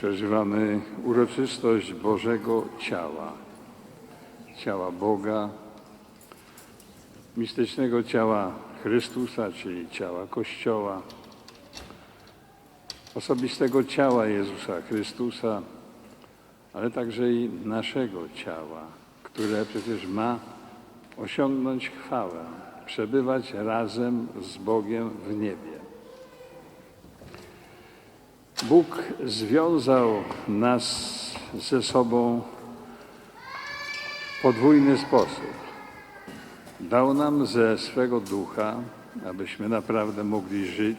przeżywamy uroczystość Bożego Ciała, ciała Boga, mistycznego ciała Chrystusa, czyli ciała Kościoła, osobistego ciała Jezusa Chrystusa, ale także i naszego ciała, które przecież ma osiągnąć chwałę, przebywać razem z Bogiem w niebie. Bóg związał nas ze sobą w podwójny sposób. Dał nam ze swego ducha, abyśmy naprawdę mogli żyć,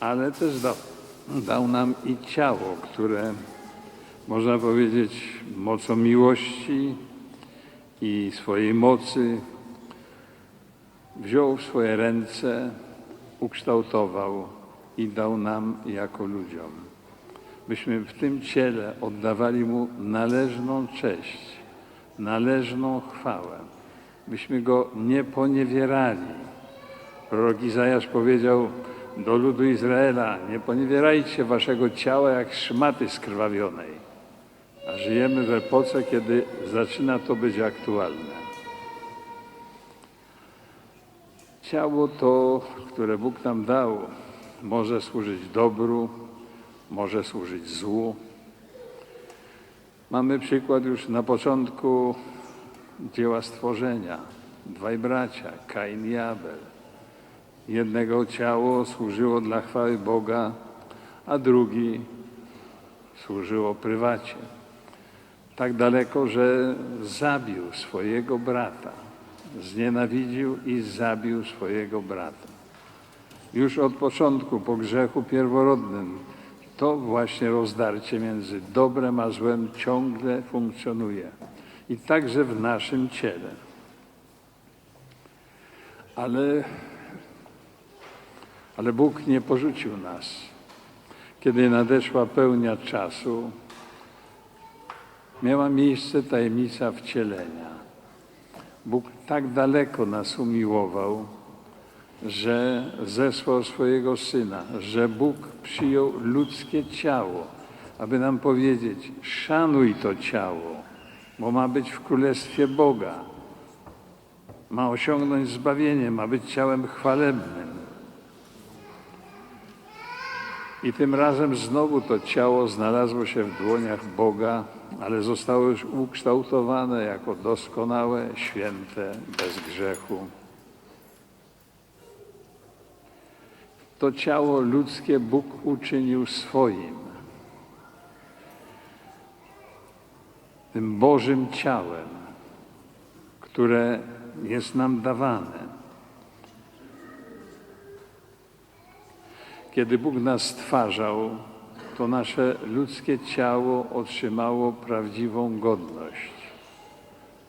ale też dał, dał nam i ciało, które można powiedzieć mocą miłości i swojej mocy wziął w swoje ręce, ukształtował i dał nam jako ludziom. Byśmy w tym ciele oddawali Mu należną cześć, należną chwałę. Byśmy Go nie poniewierali. Prorok Izajasz powiedział do ludu Izraela, nie poniewierajcie waszego ciała jak szmaty skrwawionej. A żyjemy w epoce, kiedy zaczyna to być aktualne. Ciało to, które Bóg nam dał, może służyć dobru, może służyć złu. Mamy przykład już na początku dzieła stworzenia. Dwaj bracia, Kain i Abel. Jednego ciało służyło dla chwały Boga, a drugi służyło prywacie. Tak daleko, że zabił swojego brata. Znienawidził i zabił swojego brata. Już od początku, po grzechu pierworodnym, to właśnie rozdarcie między dobrem a złem ciągle funkcjonuje. I także w naszym ciele. Ale, ale Bóg nie porzucił nas. Kiedy nadeszła pełnia czasu, miała miejsce tajemnica wcielenia. Bóg tak daleko nas umiłował, że zesłał swojego Syna, że Bóg przyjął ludzkie ciało, aby nam powiedzieć, szanuj to ciało, bo ma być w Królestwie Boga, ma osiągnąć zbawienie, ma być ciałem chwalebnym. I tym razem znowu to ciało znalazło się w dłoniach Boga, ale zostało już ukształtowane jako doskonałe, święte, bez grzechu. To ciało ludzkie Bóg uczynił swoim. Tym Bożym ciałem, które jest nam dawane. Kiedy Bóg nas stwarzał, to nasze ludzkie ciało otrzymało prawdziwą godność.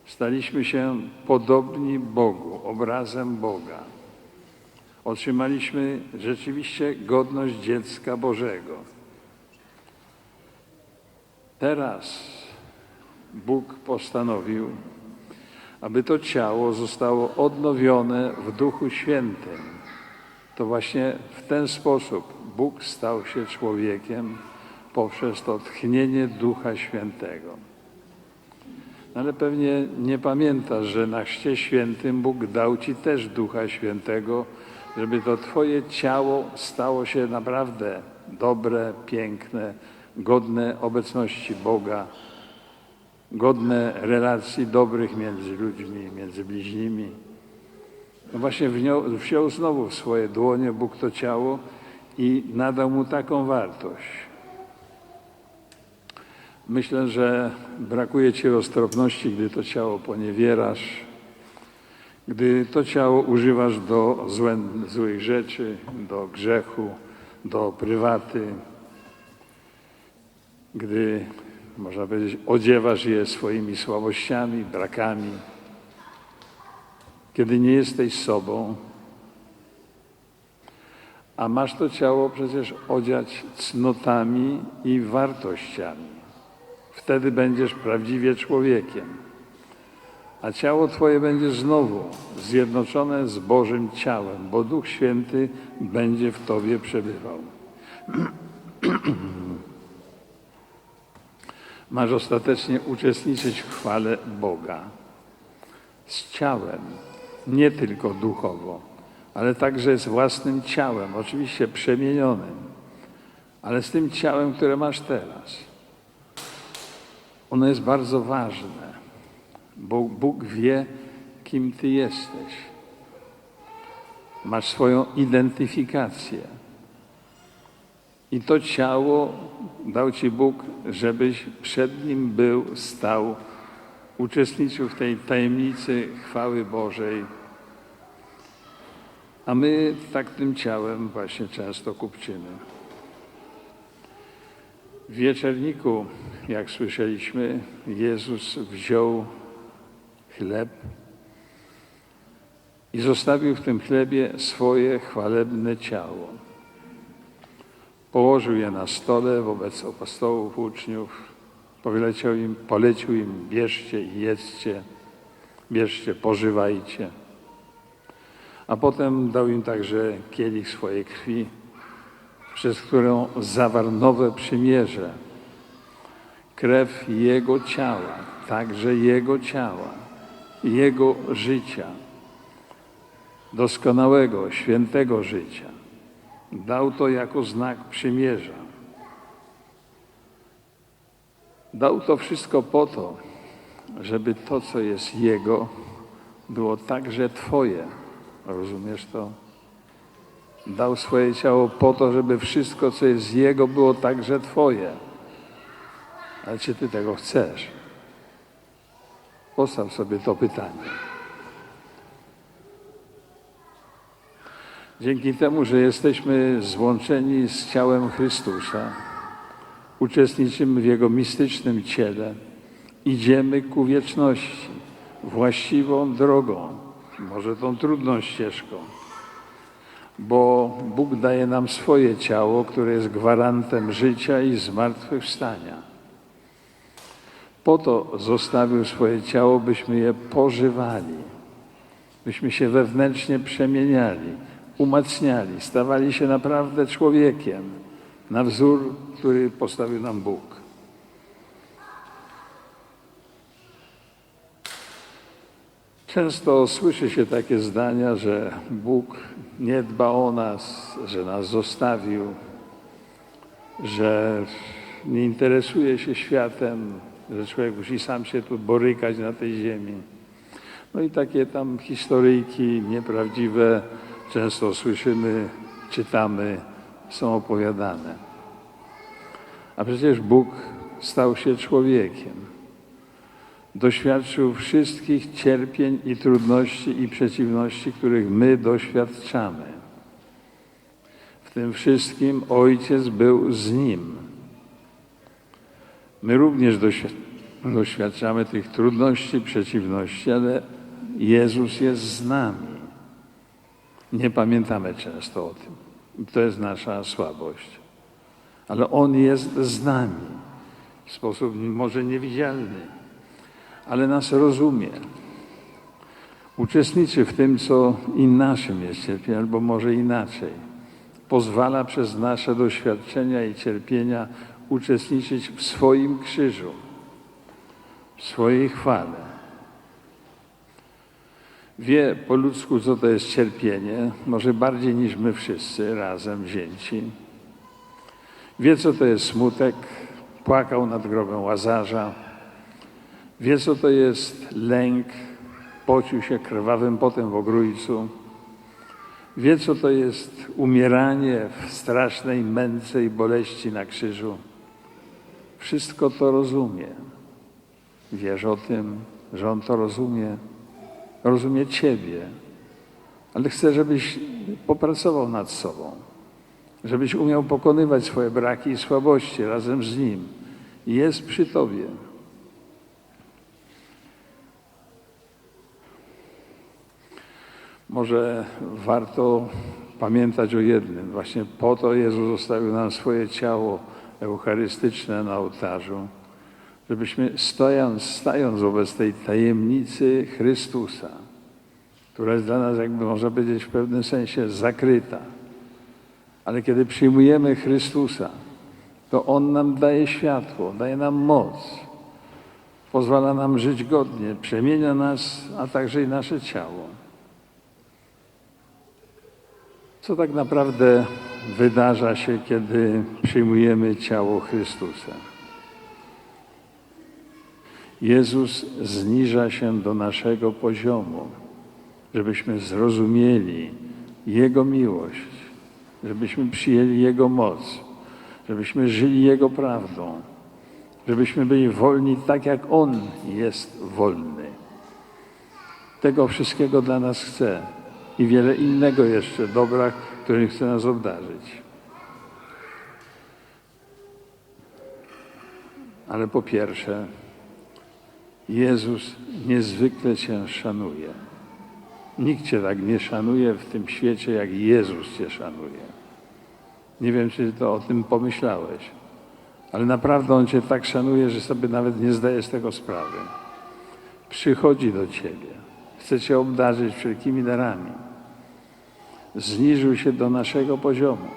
Staliśmy się podobni Bogu, obrazem Boga. Otrzymaliśmy rzeczywiście godność dziecka Bożego. Teraz Bóg postanowił, aby to ciało zostało odnowione w Duchu Świętym. To właśnie w ten sposób Bóg stał się człowiekiem poprzez to tchnienie Ducha Świętego. No ale pewnie nie pamiętasz, że na Chrzcie Świętym Bóg dał Ci też Ducha Świętego, żeby to Twoje ciało stało się naprawdę dobre, piękne, godne obecności Boga, godne relacji dobrych między ludźmi, między bliźnimi. No właśnie wziął znowu w swoje dłonie Bóg to ciało i nadał mu taką wartość. Myślę, że brakuje ci roztropności, gdy to ciało poniewierasz, gdy to ciało używasz do złe, złych rzeczy, do grzechu, do prywaty, gdy, można powiedzieć, odziewasz je swoimi słabościami, brakami, kiedy nie jesteś sobą, a masz to ciało przecież odziać cnotami i wartościami. Wtedy będziesz prawdziwie człowiekiem. A ciało Twoje będzie znowu zjednoczone z Bożym ciałem, bo Duch Święty będzie w Tobie przebywał. masz ostatecznie uczestniczyć w chwale Boga z ciałem, nie tylko duchowo, ale także z własnym ciałem, oczywiście przemienionym, ale z tym ciałem, które masz teraz. Ono jest bardzo ważne, bo Bóg wie, kim Ty jesteś. Masz swoją identyfikację. I to ciało dał Ci Bóg, żebyś przed Nim był, stał, uczestniczył w tej tajemnicy chwały Bożej. A my tak tym ciałem właśnie często kupczymy. W wieczerniku, jak słyszeliśmy, Jezus wziął chleb i zostawił w tym chlebie swoje chwalebne ciało. Położył je na stole wobec apostołów, uczniów, poleciał im, polecił im, bierzcie i jedzcie, bierzcie, pożywajcie. A potem dał im także kielich swojej krwi, przez którą zawarł nowe przymierze. Krew Jego ciała, także Jego ciała, Jego życia, doskonałego, świętego życia. Dał to jako znak przymierza. Dał to wszystko po to, żeby to, co jest Jego, było także Twoje. Rozumiesz to? Dał swoje ciało po to, żeby wszystko, co jest Jego, było także Twoje. Ale czy Ty tego chcesz? Postaw sobie to pytanie. Dzięki temu, że jesteśmy złączeni z ciałem Chrystusa, uczestniczymy w Jego mistycznym ciele, idziemy ku wieczności właściwą drogą, może tą trudną ścieżką, bo Bóg daje nam swoje ciało, które jest gwarantem życia i zmartwychwstania. Po to zostawił swoje ciało, byśmy je pożywali, byśmy się wewnętrznie przemieniali, umacniali, stawali się naprawdę człowiekiem na wzór, który postawił nam Bóg. Często słyszy się takie zdania, że Bóg nie dba o nas, że nas zostawił, że nie interesuje się światem, że człowiek musi sam się tu borykać na tej ziemi. No i takie tam historyjki nieprawdziwe często słyszymy, czytamy, są opowiadane. A przecież Bóg stał się człowiekiem. Doświadczył wszystkich cierpień i trudności i przeciwności, których my doświadczamy. W tym wszystkim Ojciec był z Nim. My również doświadczamy tych trudności, przeciwności, ale Jezus jest z nami. Nie pamiętamy często o tym. To jest nasza słabość. Ale On jest z nami w sposób może niewidzialny, ale nas rozumie. Uczestniczy w tym, co naszym jest cierpienie, albo może inaczej. Pozwala przez nasze doświadczenia i cierpienia uczestniczyć w swoim krzyżu, swojej chwale. Wie po ludzku, co to jest cierpienie, może bardziej niż my wszyscy razem wzięci. Wie, co to jest smutek, płakał nad grobem łazarza. Wie, co to jest lęk, pocił się krwawym potem w ogrójcu. Wie, co to jest umieranie w strasznej męce i boleści na krzyżu. Wszystko to rozumie. Wiesz o tym, że On to rozumie rozumie Ciebie, ale chcę, żebyś popracował nad sobą, żebyś umiał pokonywać swoje braki i słabości razem z Nim. Jest przy Tobie. Może warto pamiętać o jednym. Właśnie po to Jezus zostawił nam swoje ciało eucharystyczne na ołtarzu żebyśmy stojąc, stając wobec tej tajemnicy Chrystusa, która jest dla nas, jakby można powiedzieć, w pewnym sensie zakryta, ale kiedy przyjmujemy Chrystusa, To On nam daje światło, daje nam moc, pozwala nam żyć godnie, przemienia nas, a także i nasze ciało. Co tak naprawdę wydarza się, kiedy przyjmujemy ciało Chrystusa? Jezus zniża się do naszego poziomu, żebyśmy zrozumieli Jego miłość, żebyśmy przyjęli Jego moc, żebyśmy żyli Jego prawdą, żebyśmy byli wolni tak, jak On jest wolny. Tego wszystkiego dla nas chce i wiele innego jeszcze dobra, którym chce nas obdarzyć. Ale po pierwsze, Jezus niezwykle Cię szanuje. Nikt Cię tak nie szanuje w tym świecie, jak Jezus Cię szanuje. Nie wiem, czy to o tym pomyślałeś, ale naprawdę On Cię tak szanuje, że sobie nawet nie zdajesz tego sprawy. Przychodzi do Ciebie, chce Cię obdarzyć wszelkimi darami. Zniżył się do naszego poziomu,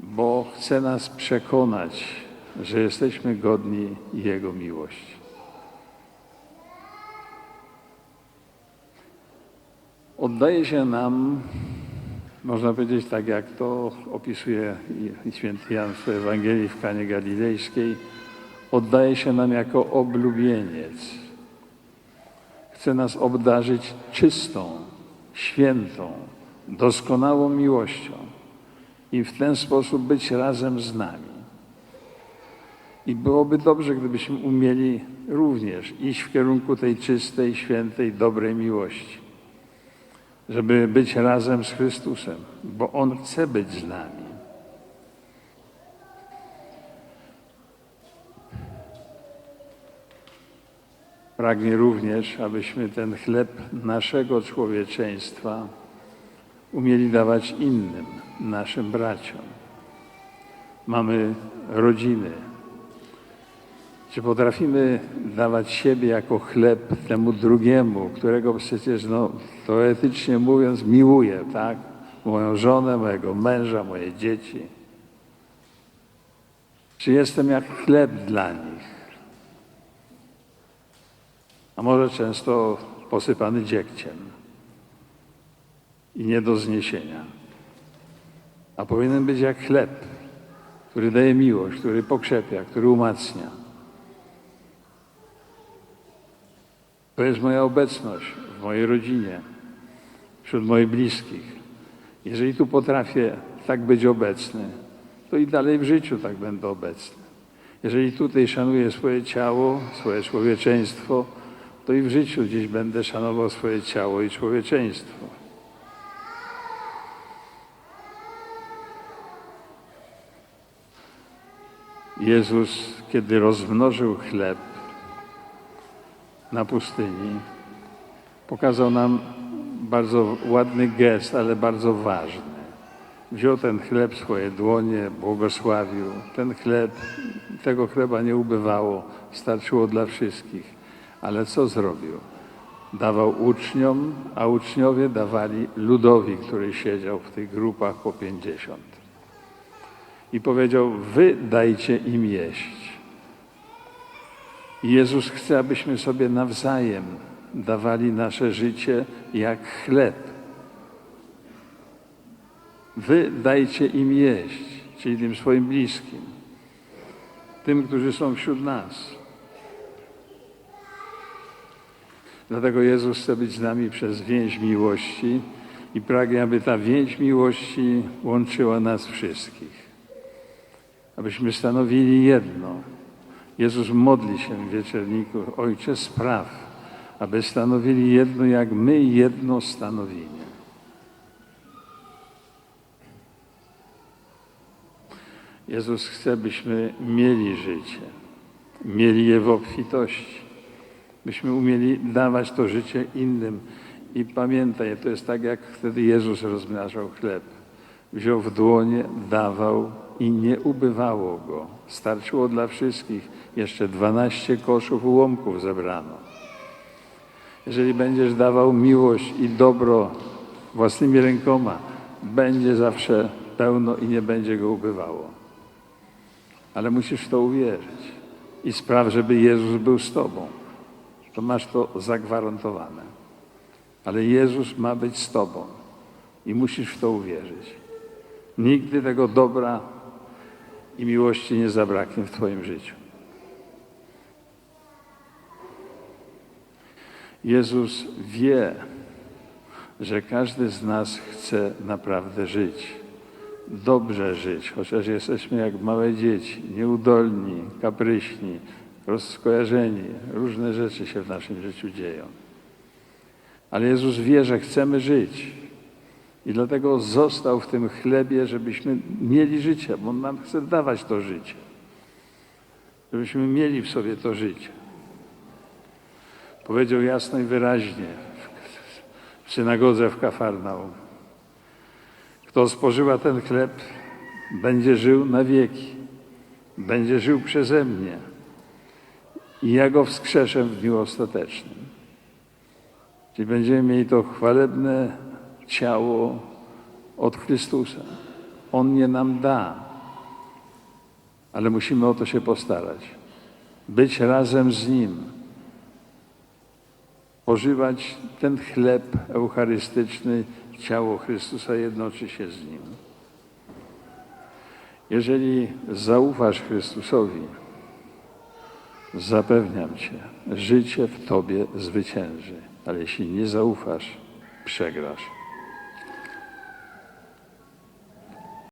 bo chce nas przekonać, że jesteśmy godni Jego miłości. Oddaje się nam, można powiedzieć tak, jak to opisuje święty Jan w Ewangelii w Kanie Galilejskiej, oddaje się nam jako oblubieniec. Chce nas obdarzyć czystą, świętą, doskonałą miłością i w ten sposób być razem z nami. I byłoby dobrze, gdybyśmy umieli również iść w kierunku tej czystej, świętej, dobrej miłości, żeby być razem z Chrystusem, bo On chce być z nami. Pragnie również, abyśmy ten chleb naszego człowieczeństwa umieli dawać innym, naszym braciom. Mamy rodziny, czy potrafimy dawać siebie jako chleb temu drugiemu, którego przecież, no, teoretycznie mówiąc, miłuję, tak? Moją żonę, mojego męża, moje dzieci. Czy jestem jak chleb dla nich? A może często posypany dziegciem i nie do zniesienia. A powinien być jak chleb, który daje miłość, który pokrzepia, który umacnia. To jest moja obecność w mojej rodzinie, wśród moich bliskich. Jeżeli tu potrafię tak być obecny, to i dalej w życiu tak będę obecny. Jeżeli tutaj szanuję swoje ciało, swoje człowieczeństwo, to i w życiu gdzieś będę szanował swoje ciało i człowieczeństwo. Jezus, kiedy rozmnożył chleb, na pustyni, pokazał nam bardzo ładny gest, ale bardzo ważny. Wziął ten chleb w swoje dłonie, błogosławił. Ten chleb, tego chleba nie ubywało, starczyło dla wszystkich. Ale co zrobił? Dawał uczniom, a uczniowie dawali ludowi, który siedział w tych grupach po pięćdziesiąt. I powiedział, wy dajcie im jeść. Jezus chce, abyśmy sobie nawzajem dawali nasze życie jak chleb. Wy dajcie im jeść, czyli tym swoim bliskim, tym, którzy są wśród nas. Dlatego Jezus chce być z nami przez więź miłości i pragnie, aby ta więź miłości łączyła nas wszystkich. Abyśmy stanowili jedno. Jezus modli się w wieczerniku, Ojcze spraw, aby stanowili jedno, jak my jedno stanowimy. Jezus chce, byśmy mieli życie, mieli je w obfitości, byśmy umieli dawać to życie innym. I pamiętaj, to jest tak, jak wtedy Jezus rozmnażał chleb. Wziął w dłonie, dawał i nie ubywało go. Starczyło dla wszystkich. Jeszcze 12 koszów ułomków zebrano. Jeżeli będziesz dawał miłość i dobro własnymi rękoma, będzie zawsze pełno i nie będzie go ubywało. Ale musisz w to uwierzyć i spraw, żeby Jezus był z tobą. To masz to zagwarantowane. Ale Jezus ma być z tobą i musisz w to uwierzyć. Nigdy tego dobra i miłości nie zabraknie w Twoim życiu. Jezus wie, że każdy z nas chce naprawdę żyć, dobrze żyć, chociaż jesteśmy jak małe dzieci, nieudolni, kapryśni, rozkojarzeni. Różne rzeczy się w naszym życiu dzieją. Ale Jezus wie, że chcemy żyć. I dlatego został w tym chlebie, żebyśmy mieli życie, bo On nam chce dawać to życie. Żebyśmy mieli w sobie to życie. Powiedział jasno i wyraźnie w synagodze w Kafarnaum. Kto spożywa ten chleb, będzie żył na wieki. Będzie żył przeze mnie. I ja go wskrzeszę w dniu ostatecznym. Czyli będziemy mieli to chwalebne ciało od Chrystusa. On je nam da, ale musimy o to się postarać. Być razem z Nim, pożywać ten chleb eucharystyczny, ciało Chrystusa jednoczy się z Nim. Jeżeli zaufasz Chrystusowi, zapewniam Cię, życie w Tobie zwycięży, ale jeśli nie zaufasz, przegrasz.